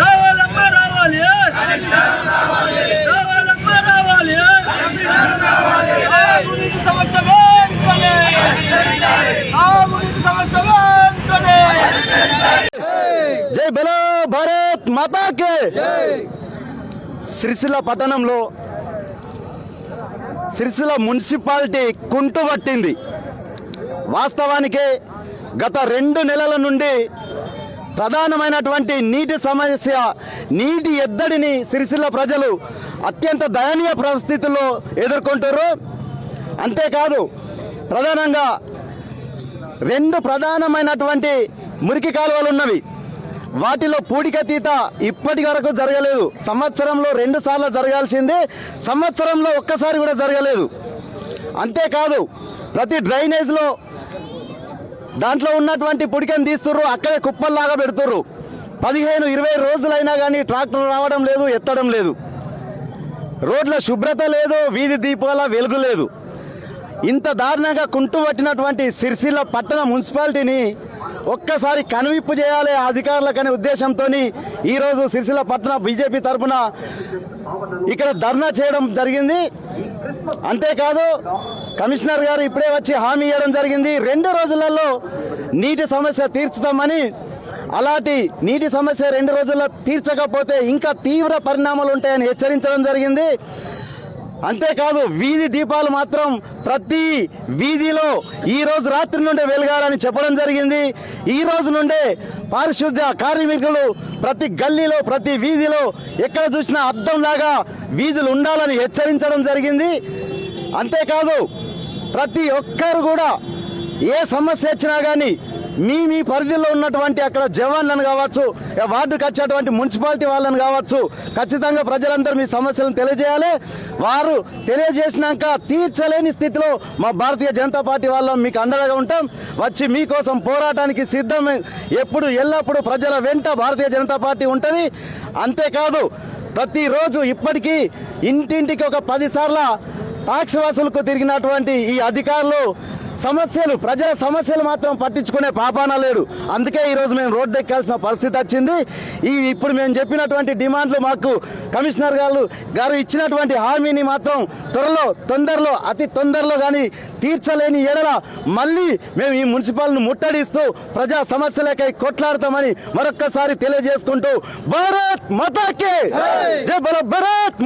రావాలమ్మా జై బలో భారత్ మాతాకే. పట్టణంలో సిరిసిల మున్సిపాలిటీ కుంటు పట్టింది. వాస్తవానికి గత రెండు నెలల నుండి ప్రధానమైనటువంటి నీటి సమస్య నీటి ఎద్దడిని సిరిసిల్ల ప్రజలు అత్యంత దయనీయ పరిస్థితుల్లో ఎదుర్కొంటారు అంతేకాదు ప్రధానంగా రెండు ప్రధానమైనటువంటి మురికి కాలువలు ఉన్నవి. వాటిలో పూడికతీత ఇప్పటి వరకు జరగలేదు. సంవత్సరంలో రెండు సార్లు జరగాల్సింది సంవత్సరంలో ఒక్కసారి కూడా జరగలేదు. అంతేకాదు ప్రతి డ్రైనేజ్లో దాంట్లో ఉన్నటువంటి పుడికని తీస్తుర్రు అక్కడే కుప్పల్లాగా పెడుతుర్రు. పదిహేను ఇరవై రోజులైనా కానీ ట్రాక్టర్ రావడం లేదు ఎత్తడం లేదు. రోడ్ల శుభ్రత లేదు వీధి దీపాల వెలుగు లేదు. ఇంత దారుణంగా కుంటు పట్టినటువంటి సిరిసిల్ల పట్టణ మున్సిపాలిటీని ఒక్కసారి కనువిప్పు చేయాలి అధికారులకనే ఉద్దేశంతో ఈరోజు సిరిసిల్ల పట్టణ బీజేపీ తరఫున ఇక్కడ ధర్నా చేయడం జరిగింది. అంతేకాదు కమిషనర్ గారు ఇప్పుడే వచ్చి హామీ ఇవ్వడం జరిగింది. రెండు రోజులలో నీటి సమస్య తీర్చుతామని అలాంటి నీటి సమస్య రెండు రోజుల్లో తీర్చకపోతే ఇంకా తీవ్ర పరిణామాలు ఉంటాయని హెచ్చరించడం జరిగింది. అంతేకాదు వీధి దీపాలు మాత్రం ప్రతి వీధిలో ఈ రోజు రాత్రి నుండే వెలగాలని చెప్పడం జరిగింది. ఈ రోజు నుండే పారిశుద్ధ్య కార్మికులు ప్రతి గల్లీలో ప్రతి వీధిలో ఎక్కడ చూసినా అద్దంలాగా వీధులు ఉండాలని హెచ్చరించడం జరిగింది. అంతేకాదు ప్రతి ఒక్కరు కూడా ఏ సమస్య వచ్చినా కానీ మీ మీ పరిధిలో ఉన్నటువంటి అక్కడ జవాన్లను కావచ్చు వార్డుకి వచ్చేటువంటి మున్సిపాలిటీ వాళ్ళని కావచ్చు ఖచ్చితంగా ప్రజలందరూ మీ సమస్యలను తెలియజేయాలి. వారు తెలియజేసినాక తీర్చలేని స్థితిలో మా భారతీయ జనతా పార్టీ వాళ్ళం మీకు అండగా ఉంటాం. వచ్చి మీకోసం పోరాటానికి సిద్ధం ఎప్పుడు ఎల్లప్పుడూ ప్రజల వెంట భారతీయ జనతా పార్టీ ఉంటుంది. అంతేకాదు ప్రతిరోజు ఇప్పటికీ ఇంటింటికి ఒక పదిసార్ల టాక్స్ వసూలుకు తిరిగినటువంటి ఈ అధికారులు సమస్యలు ప్రజల సమస్యలు మాత్రం పట్టించుకునే పాపాన లేడు అందుకే ఈరోజు మేము రోడ్డు ఎక్కాల్సిన పరిస్థితి వచ్చింది ఈ ఇప్పుడు మేము చెప్పినటువంటి డిమాండ్లు మాకు కమిషనర్ గారు గారు ఇచ్చినటువంటి హామీని మాత్రం త్వరలో తొందరలో అతి తొందరలో కానీ తీర్చలేని ఎడల మళ్ళీ మేము ఈ మున్సిపాలను ముట్టడిస్తూ ప్రజా సమస్యలకై కొట్లాడతామని మరొక్కసారి తెలియజేసుకుంటూ భారత్ మతాకే జై బల భారత్